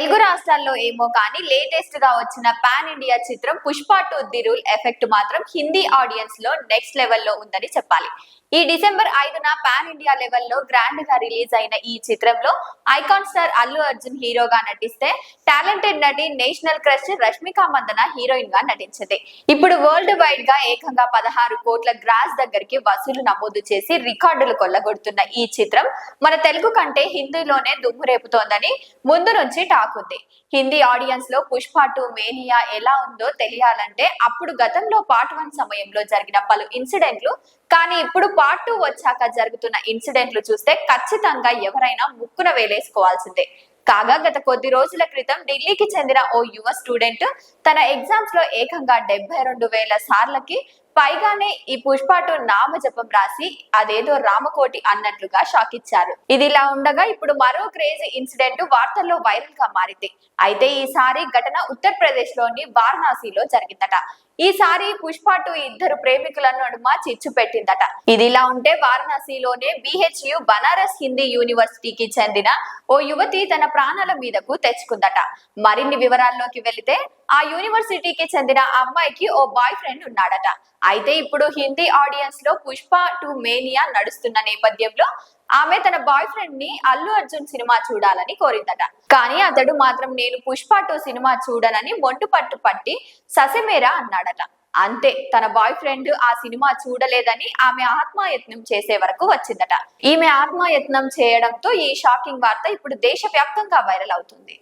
తెలుగు రాష్ట్రాల్లో ఏమో కానీ లేటెస్ట్గా వచ్చిన పాన్ ఇండియా చిత్రం Pushpa two the rule effect మాత్రం హిందీ ఆడియన్స్లో నెక్స్ట్ లెవెల్లో ఉందని చెప్పాలి. ఈ డిసెంబర్ ఐదున పాన్ ఇండియా లెవెల్లో గ్రాండ్గా రిలీజ్ అయిన ఈ చిత్రంలో ఐకాన్ స్టార్ అల్లు అర్జున్ హీరోగా నటిస్తే టాలెంటెడ్ నటి నేషనల్ క్రష్ రష్మిక మందన హీరోయిన్గా నటించింది. ఇప్పుడు వరల్డ్ వైడ్గా ఏకంగా పదహారు కోట్ల గ్రాస్ దగ్గరికి వసూలు నమోదు చేసి రికార్డులు కొల్లగొడుతున్న ఈ చిత్రం మన తెలుగు కంటే హిందీలోనే దుమ్ము రేపుతోందని ముందు నుంచి టాక్ ఉంది హిందీ ఆడియన్స్లో పుష్ప టూ మేనియా ఎలా ఉందో తెలియాలంటే అప్పుడు గతంలో పార్ట్ వన్ సమయంలో జరిగిన పలు ఇన్సిడెంట్లు కానీ ఇప్పుడు పార్ట్ టూ వచ్చాక జరుగుతున్న ఇన్సిడెంట్లు చూస్తే ఖచ్చితంగా ఎవరైనా ముక్కున వేలేసుకోవాల్సిందే. కాగా గత కొద్ది రోజుల క్రితం ఢిల్లీకి చెందిన ఓ యువ స్టూడెంట్ తన ఎగ్జామ్స్లో ఏకంగా డెబ్బై రెండు వేల సార్లకి పైగానే ఈ పుష్పటు నామ నామజపం రాసి అదేదో రామకోటి అన్నట్లుగా షాక్ ఇచ్చారు ఇది ఇలా ఉండగా ఇప్పుడు మరో క్రేజీ ఇన్సిడెంట్ వార్తల్లో వైరల్గా మారింది. అయితే ఈసారి ఘటన ఉత్తరప్రదేశ్లోని వారణాసిలో జరిగిందట. ఈసారి పుష్పటు ఇద్దరు ప్రేమికులను నడుమ చిచ్చు పెట్టిందట. ఇది ఇలా ఉంటే వారణాసిలోనే బిహెచ్యు బనారస్ హిందీ యూనివర్సిటీకి చెందిన ఓ యువతి తన ప్రాణాల మీదకు తెచ్చుకుందట. మరిన్ని వివరాల్లోకి వెళితే ఆ యూనివర్సిటీకి చెందిన అమ్మాయికి ఓ బాయ్ ఫ్రెండ్ ఉన్నాడట. అయితే ఇప్పుడు హిందీ ఆడియన్స్లో పుష్ప టూ మేనియా నడుస్తున్న నేపథ్యంలో ఆమె తన బాయ్ ఫ్రెండ్ని అల్లు అర్జున్ సినిమా చూడాలని కోరిందట. కానీ అతడు మాత్రం నేను పుష్ప టూ సినిమా చూడనని మొంటు పట్టు పట్టి ససెమేరా అన్నాడట. అంతే తన బాయ్ ఫ్రెండ్ ఆ సినిమా చూడలేదని ఆమె ఆత్మయత్నం చేసే వరకు వచ్చిందట. ఈమె ఆత్మయత్నం చేయడంతో ఈ షాకింగ్ వార్త ఇప్పుడు దేశవ్యాప్తంగా వైరల్ అవుతుంది.